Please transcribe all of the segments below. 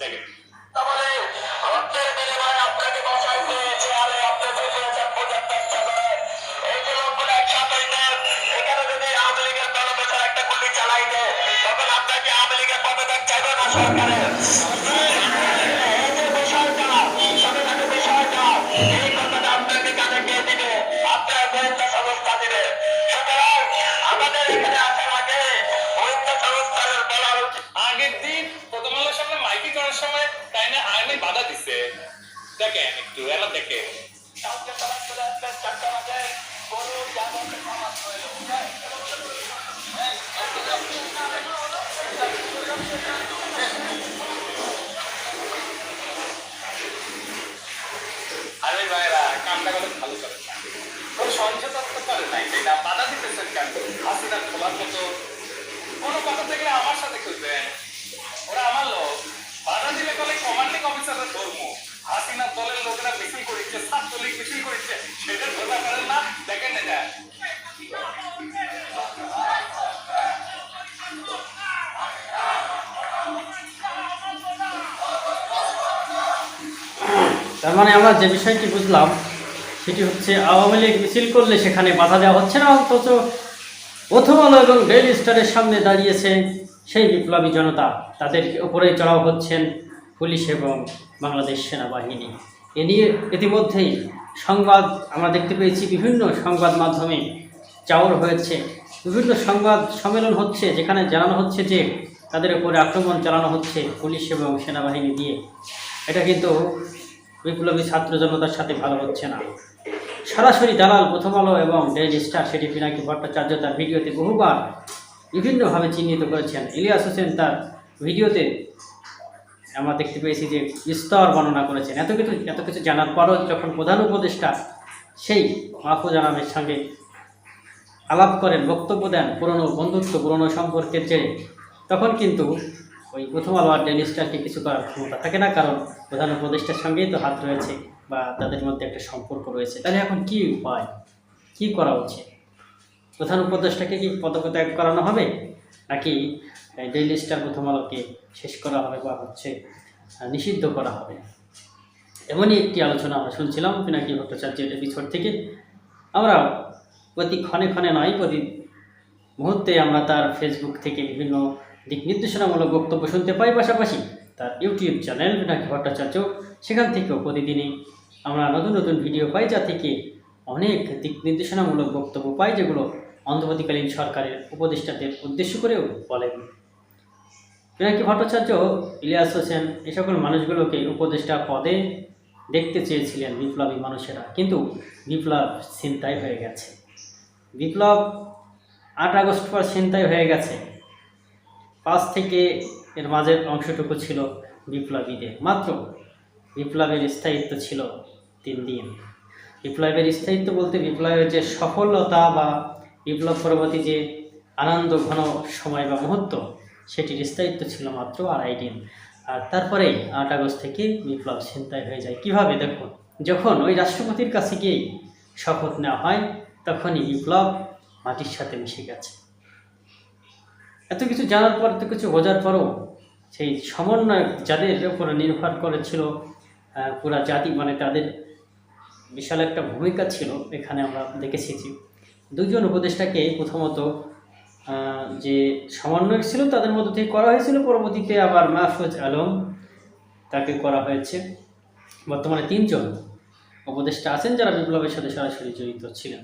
দেখেন তাহলে রক্তের তাই বাধা দিছে। দেখেন একটু এলা হইল আরে ভাইরা, কামটা করে ভালো করে কোনো সংযত তো করে নাই। না বাধা দিতেছেন কেন? হাসিনা খোলার মতো কোনো কথা থেকে আমার সাথে খুঁজবেন তার মানে আমরা যে বিষয়টি বুঝলাম, সেটি হচ্ছে আওয়ামী লীগ মিছিল করলে সেখানে বাধা দেওয়া হচ্ছে না, অথচ প্রথম আলো এবং ডেইলি স্টারের সামনে দাঁড়িয়েছে সেই বিপ্লবী জনতা। তাদের উপরে চড়াও হচ্ছেন পুলিশ এবং বাংলাদেশ সেনাবাহিনী। এ নিয়ে ইতিমধ্যেই সংবাদ আমরা দেখতে পেয়েছি, বিভিন্ন সংবাদ মাধ্যমে চাওর হয়েছে। বিভিন্ন সংবাদ সম্মেলন হচ্ছে, যেখানে জানানো হচ্ছে যে তাদের উপরে আক্রমণ চালানো হচ্ছে পুলিশ এবং সেনাবাহিনী দিয়ে। এটা কিন্তু বিপ্লবী ছাত্র জনতার সাথে ভালো হচ্ছে না। সরাসরি দালাল, প্রথম আলো এবং ডেইলি স্টার, সেটি পিনাকি ভট্টাচার্য তার ভিডিওতে বহুবার বিভিন্নভাবে চিহ্নিত করেছেন। ইলিয়াস হোসেন তার ভিডিওতে আমরা দেখতে পেয়েছি যে স্তর বর্ণনা করেছেন। এত কিছু এত কিছু জানার পরও যখন প্রধান উপদেষ্টা সেই মাহফুজ আনামের সঙ্গে আলাপ করেন, বক্তব্য দেন পুরনো বন্ধুত্ব, পুরনো সম্পর্কের জেরে, তখন কিন্তু ওই প্রথম আলো ডেলি কিছু করার ক্ষমতা থাকে না, কারণ প্রধান উপদেষ্টার সঙ্গেই তো হাত রয়েছে বা তাদের মধ্যে একটা সম্পর্ক রয়েছে। তাহলে এখন কি উপায়? কি করা উচিত? প্রধান উপদেষ্টাকে কি পদত্যাগ করানো হবে? নাকি ডেইলি স্টার প্রথম আলোকে শেষ করা হবে বা হচ্ছে নিষিদ্ধ করা হবে। এমনই একটি আলোচনা আমরা শুনছিলাম পিনাকি ভট্টাচার্যের এপিসোড থেকে। আমরা প্রতি ক্ষণে ক্ষণে নয়, প্রতি মুহূর্তে আমরা তার ফেসবুক থেকে বিভিন্ন দিক নির্দেশনামূলক বক্তব্য শুনতে পাই। পাশাপাশি তার ইউটিউব চ্যানেল পিনাকি ভট্টাচার্য, সেখান থেকেও প্রতিদিনই আমরা নতুন নতুন ভিডিও পাই, যা থেকে অনেক দিক নির্দেশনামূলক বক্তব্য পাই, যেগুলো অন্তর্বর্তীকালীন সরকারের উপদেষ্টাদের উদ্দেশ্য করেও বলেন। পিনাকি ভট্টাচার্য, ইলিয়াস হোসেন, এ সকল মানুষগুলোকে উপদেষ্টা পদে দেখতে চেয়েছিলেন বিপ্লবী মানুষেরা। কিন্তু বিপ্লব ছিনতাই হয়ে গেছে। বিপ্লব আট আগস্ট পর ছিনতাই হয়ে গেছে। পাঁচ থেকে এর মাঝের অংশটুকু ছিল বিপ্লবীদের। মাত্র বিপ্লবের স্থায়িত্ব ছিল তিন দিন। বিপ্লবের স্থায়িত্ব বলতে বিপ্লবের যে সফলতা বা বিপ্লব পরবর্তী যে আনন্দ, ঘন সময় বা মুহূর্ত সেটির স্থায়িত্ব ছিল মাত্র আড়াই দিন। আর তারপরেই আট আগস্ট থেকে বিপ্লব ছিনতাই হয়ে যায়। কীভাবে? দেখুন, যখন ওই রাষ্ট্রপতির কাছে গিয়েই শপথ নেওয়া হয়, তখনই বিপ্লব মাটির সাথে মিশে গেছে। এত কিছু জানার পর, এত কিছু বোঝার পরও সেই সমন্বয় যাদের উপরে নির্ভর করেছিল পুরা জাতি মানে তাদের বিশাল একটা ভূমিকা ছিল, এখানে আমরা দেখেছি দুজন উপদেষ্টাকে প্রথমত যে সমন্বয়ক ছিল, তাদের মধ্য থেকে করা হয়েছিল। পরবর্তীতে আবার মাহফুজ আলম তাকে করা হয়েছে। বর্তমানে তিনজন উপদেষ্টা আছেন, যারা বিপ্লবের সাথে সরাসরি জড়িত ছিলেন।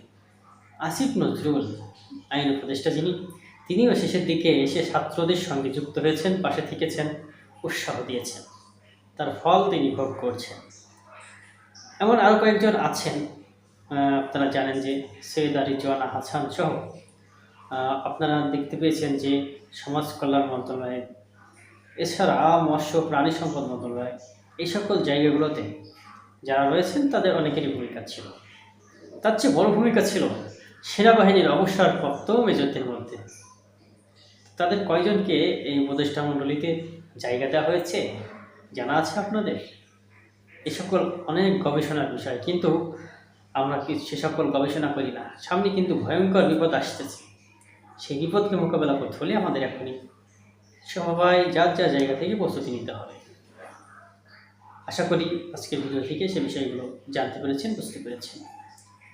আসিফ নজরুল আইন উপদেষ্টা যিনি, তিনিও শেষের দিকে এসে ছাত্রদের সঙ্গে যুক্ত হয়েছেন, পাশে থেকেছেন, উৎসাহ দিয়েছেন। তার ফল তিনি ভোগ করছেন। এমন আরও কয়েকজন আছেন আপনারা জানেন যে সৈয়দ আলী জোয়ানা হাসান সহ আপনারা দেখতে পেয়েছেন যে সমাজ কল্যাণ মন্ত্রণালয়, এছাড়া মৎস্য প্রাণী সম্পদ মন্ত্রণালয়, এই সকল জায়গাগুলোতে যারা রয়েছেন তাদের অনেকেরই ভূমিকা ছিল। তার চেয়ে বড় ভূমিকা ছিল সেনাবাহিনীর অবসরপ্রাপ্ত মেজরদের মধ্যে। তাদের কয়জনকে এই উপদেষ্টা মণ্ডলীতে জায়গা দেওয়া হয়েছে জানা আছে আপনাদের? এ সকল অনেক গবেষণার বিষয়, কিন্তু আমরা সে সকল গবেষণা করি না? সামনে কিন্তু ভয়ঙ্কর বিপদ আসতেছে। সেই বিপদকে মোকাবেলা করতে হলে আমাদের এখনই সবাই যার যার জায়গা থেকে প্রস্তুতি নিতে হবে। আশা করি আজকের ভিডিও থেকে সে বিষয়গুলো জানতে পেরেছেন, বুঝতে পেরেছেন।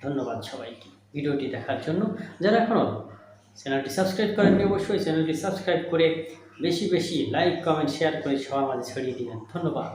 ধন্যবাদ সবাইকে। ভিডিওটি দেখার জন্য যারা এখনও চ্যানেলটি সাবস্ক্রাইব করেননি, অবশ্যই চ্যানেলটি সাবস্ক্রাইব করে বেশি বেশি লাইক, কমেন্ট শেয়ার করে সবার মাঝে ছড়িয়ে দিবেন। ধন্যবাদ।